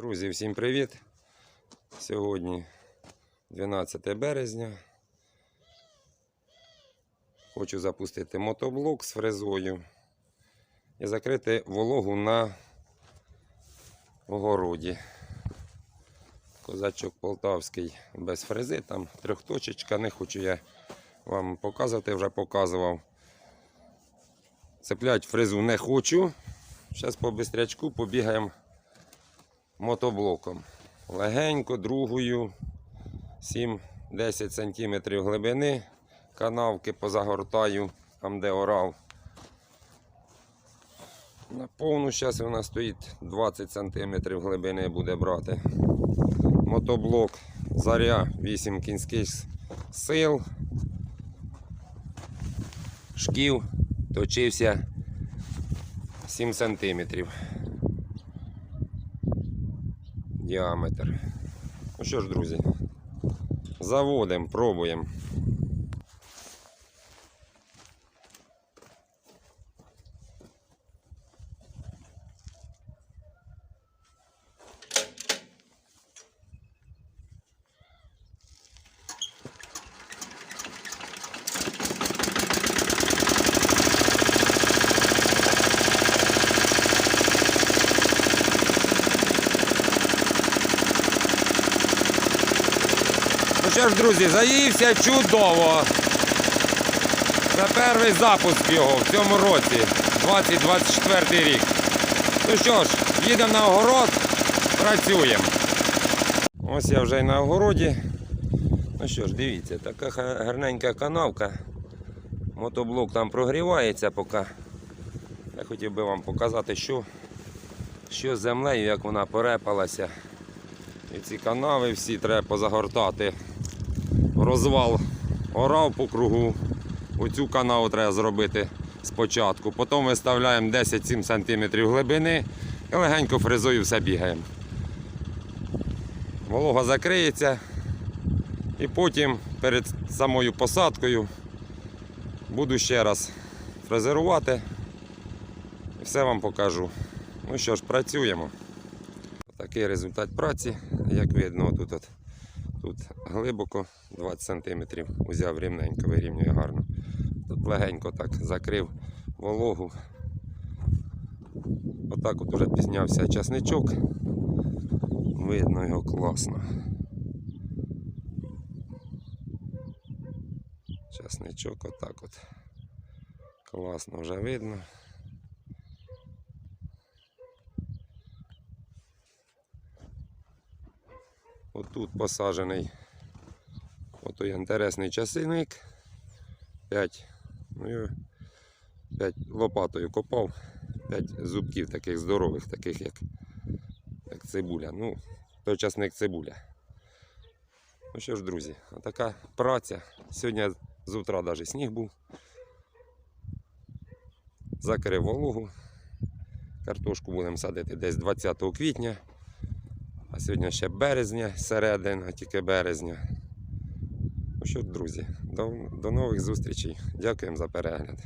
Друзі, всім привіт! Сьогодні 12 березня. Хочу запустити мотоблок з фрезою і закрити вологу на огороді. Козачок полтавський без фрези, там трьохточечка, не хочу я вам показувати, вже показував. Цеплять фрезу не хочу. Зараз по бистрячку побігаємо мотоблоком. Легенько, другою, 7-10 см глибини. Канавки позагортаю, там де орав. На повну зараз вона стоїть 20 см глибини буде брати. Мотоблок заря 8 кінських сил. Шків точився 7 сантиметрів діаметр. Ну що ж, друзі, заводимо, пробуємо. Що ж, друзі, заївся чудово. Це перший запуск його в цьому році, 2024 рік. Ну що ж, їдемо на огород, працюємо. Ось я вже й на огороді. Ну що ж, дивіться, така гарненька канавка. Мотоблок там прогрівається поки. Я хотів би вам показати, що, що з землею, як вона порепалася. І ці канави всі треба позагортати. Розвал орав по кругу. Оцю канаву треба зробити спочатку. Потім виставляємо 10-7 см глибини і легенько фрезою все бігаємо. Волога закриється. І потім перед самою посадкою буду ще раз фрезерувати і все вам покажу. Ну що ж, працюємо. Такий результат праці, як видно, тут, от, тут глибоко 20 см узяв рівненько, вирівнює гарно. Тут легенько так закрив вологу. Отак от уже пізнявся часничок. Видно його класно. Часничок отак от. Класно вже видно. Отут посаджений отой інтересний часник. 5, ну, 5 лопатою копав, 5 зубків таких здорових, таких як, як цибуля. Ну, той часник цибуля. Ну що ж, друзі, така праця. Сьогодні з утра навіть сніг був. Закрив вологу. Картошку будемо садити десь 20 квітня. Сьогодні ще березня, середина, тільки березня. Ну що, друзі, до, до нових зустрічей. Дякуємо за перегляд.